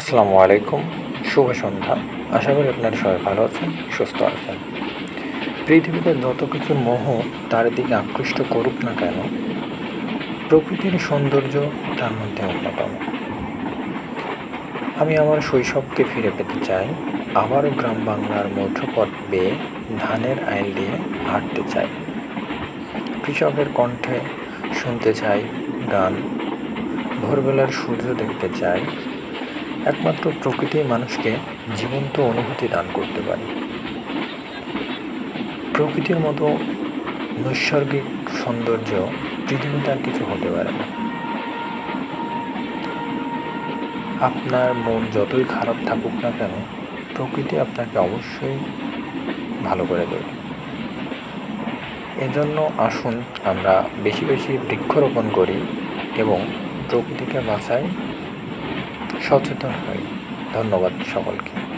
আসসালামু আলাইকুম, শুভ সন্ধ্যা। আশা করি আপনারা সবাই ভালো আছেন, সুস্থ আছেন। পৃথিবীতে যত কিছু মোহ, তার দিকে আকৃষ্ট করুক না কেন, প্রকৃতির সৌন্দর্য তার মধ্যে অন্যতম। আমি আমার শৈশবকে ফিরে পেতে চাই, আবারও গ্রাম বাংলার মধ্যপথ বেয়ে ধানের আইল দিয়ে হাঁটতে চাই। কৃষকের কণ্ঠে শুনতে চাই গান, ভোরবেলার সূর্য দেখতে চাই একমাত্র প্রকৃতি মানুষকে জীবন্ত অনুভূতি দান করতে পারে। প্রকৃতির মতো নৈসর্গিক সৌন্দর্য পৃথিবীতে আর কিছু হতে পারে না। আপনার মন যতই খারাপ থাকুক না কেন, প্রকৃতি আপনাকে অবশ্যই ভালো করে দেবে। এজন্য আসুন আমরা বেশি বেশি বৃক্ষরোপণ করি এবং প্রকৃতিকে বাঁচাই সচেতন হই। ধন্যবাদ সকলকে।